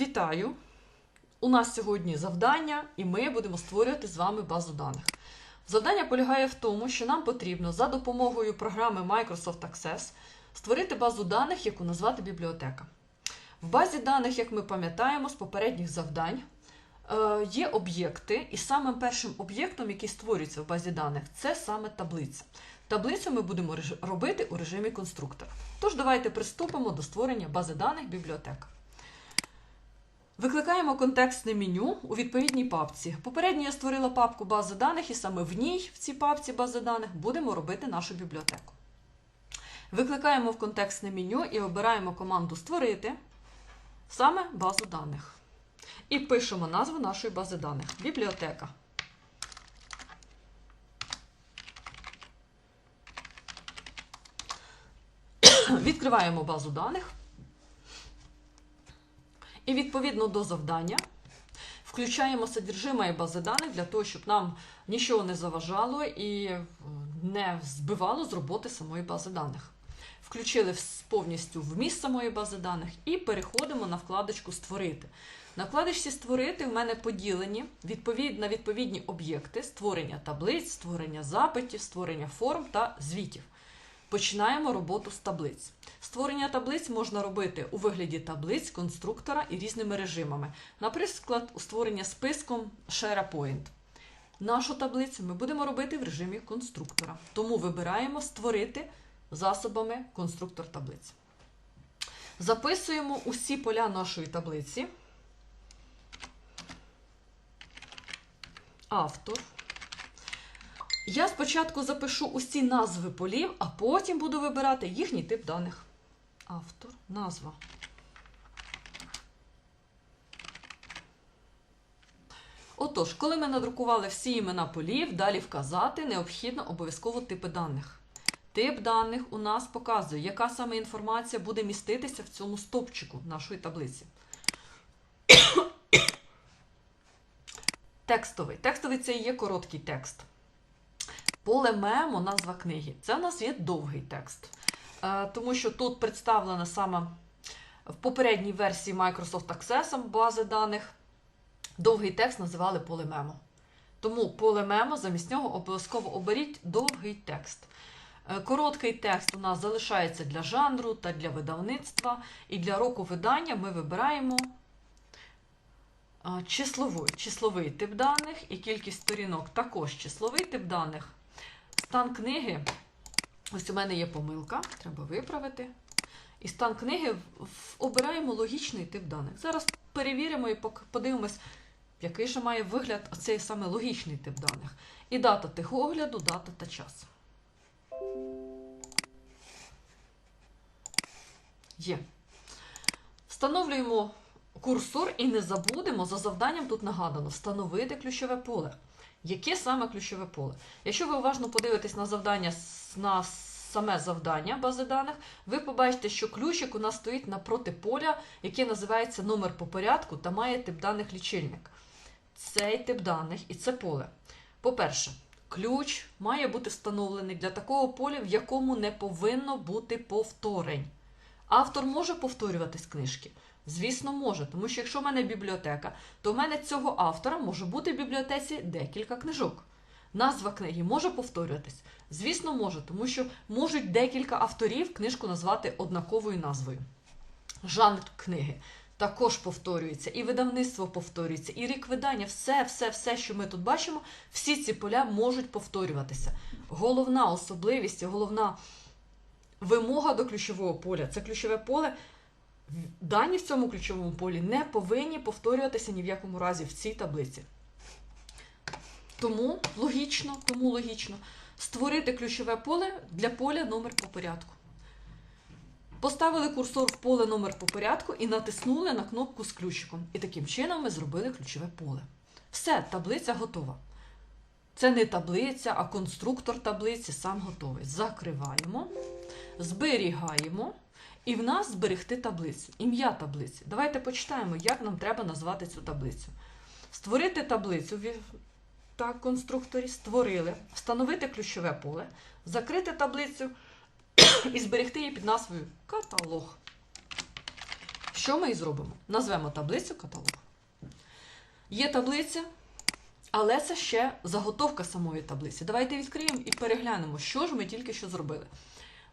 Вітаю! У нас сьогодні завдання, і ми будемо створювати з вами базу даних. Завдання полягає в тому, що нам потрібно за допомогою програми Microsoft Access створити базу даних, яку назвати бібліотека. В базі даних, як ми пам'ятаємо з попередніх завдань, е, є об'єкти, і самим першим об'єктом, який створюється в базі даних, це саме таблиця. Таблицю ми будемо робити у режимі конструктора. Тож давайте приступимо до створення бази даних бібліотека. Викликаємо контекстне меню у відповідній папці. Попередньо я створила папку бази даних, і саме в ній, в цій папці бази даних, будемо робити нашу бібліотеку. Викликаємо в контекстне меню і обираємо команду Створити саме базу даних. І пишемо назву нашої бази даних бібліотека. Відкриваємо базу даних. І відповідно до завдання включаємо содержимое бази даних для того, щоб нам нічого не заважало і е, не збивало з роботи самої бази даних. Включили повністю вміст самої бази даних і переходимо на вкладочку Створити. На вкладочці Створити в мене поділені відповід, на відповідні об'єкти створення таблиць, створення запитів, створення форм та звітів. Починаємо роботу з таблиць. Створення таблиць можна робити у вигляді таблиць, конструктора і різними режимами. Наприклад, у створення списком SharePoint. Нашу таблицю ми будемо робити в режимі конструктора. Тому вибираємо створити засобами конструктор таблиць. Записуємо усі поля нашої таблиці. Автор. Я спочатку запишу усі назви полів, а потім буду вибирати їхній тип даних. Автор, назва. Отож, коли ми надрукували всі імена полів, далі вказати необхідно обов'язково типи даних. Тип даних у нас показує, яка саме інформація буде міститися в цьому стопчику нашої таблиці. Текстовий. Текстовий це і є короткий текст. Поле мемо, назва книги. Це у нас є довгий текст. Е, Тому що тут представлена саме в попередній версії Microsoft Access бази даних. Довгий текст називали поле мемо. Тому поле мемо замість нього обов'язково оберіть довгий текст. Е, Короткий текст у нас залишається для жанру та для видавництва. І для року видання ми вибираємо числовий, числовий тип даних і кількість сторінок також числовий тип даних. Стан книги. Ось у мене є помилка, треба виправити. І стан книги обираємо логічний тип даних. Зараз перевіримо і подивимось, який же має вигляд оцей саме логічний тип даних. І дата техогляду, дата та час. Є. Встановлюємо курсор і не забудемо за завданням тут нагадано встановити ключове поле. Яке саме ключове поле? Якщо ви уважно подивитесь на завдання на саме завдання бази даних, ви побачите, що ключик у нас стоїть напроти поля, яке називається номер по порядку та має тип даних лічильник. Цей тип даних і це поле. По-перше, ключ має бути встановлений для такого поля, в якому не повинно бути повторень. Автор може повторюватись книжки? Звісно, може, тому що якщо в мене бібліотека, то в мене цього автора може бути в бібліотеці декілька книжок. Назва книги може повторюватись? Звісно, може, тому що можуть декілька авторів книжку назвати однаковою назвою. Жанр книги також повторюється, і видавництво повторюється, і рік видання, все, все, все, що ми тут бачимо, всі ці поля можуть повторюватися. Головна особливість головна вимога до ключового поля це ключове поле. Дані в цьому ключовому полі не повинні повторюватися ні в якому разі в цій таблиці. Тому логічно, тому логічно створити ключове поле для поля номер по порядку. Поставили курсор в поле номер по порядку і натиснули на кнопку з ключиком. І таким чином ми зробили ключове поле. Все, таблиця готова. Це не таблиця, а конструктор таблиці сам готовий. Закриваємо, зберігаємо. І в нас зберегти таблицю. Ім'я таблиці. Давайте почитаємо, як нам треба назвати цю таблицю. Створити таблицю в так, конструкторі, створили, встановити ключове поле, закрити таблицю і зберегти її під назвою каталог. Що ми і зробимо? Назвемо таблицю каталог. Є таблиця, але це ще заготовка самої таблиці. Давайте відкриємо і переглянемо, що ж ми тільки що зробили.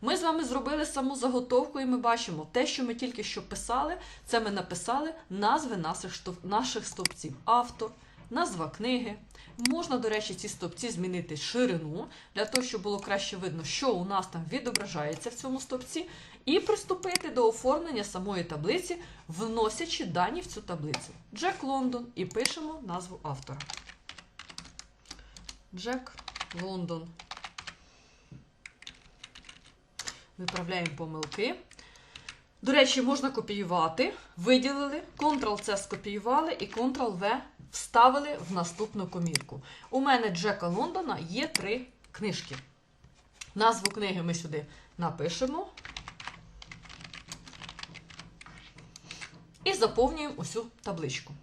Ми з вами зробили саму заготовку, і ми бачимо, те, що ми тільки що писали, це ми написали назви наших, наших стовпців. Автор, назва книги. Можна, до речі, ці стовпці змінити ширину, для того, щоб було краще видно, що у нас там відображається в цьому стовпці, і приступити до оформлення самої таблиці, вносячи дані в цю таблицю. Джек Лондон і пишемо назву автора. Джек Лондон. Виправляємо помилки. До речі, можна копіювати. Виділили, Ctrl-C скопіювали і Ctrl-V вставили в наступну комірку. У мене Джека Лондона є три книжки. Назву книги ми сюди напишемо. І заповнюємо усю табличку.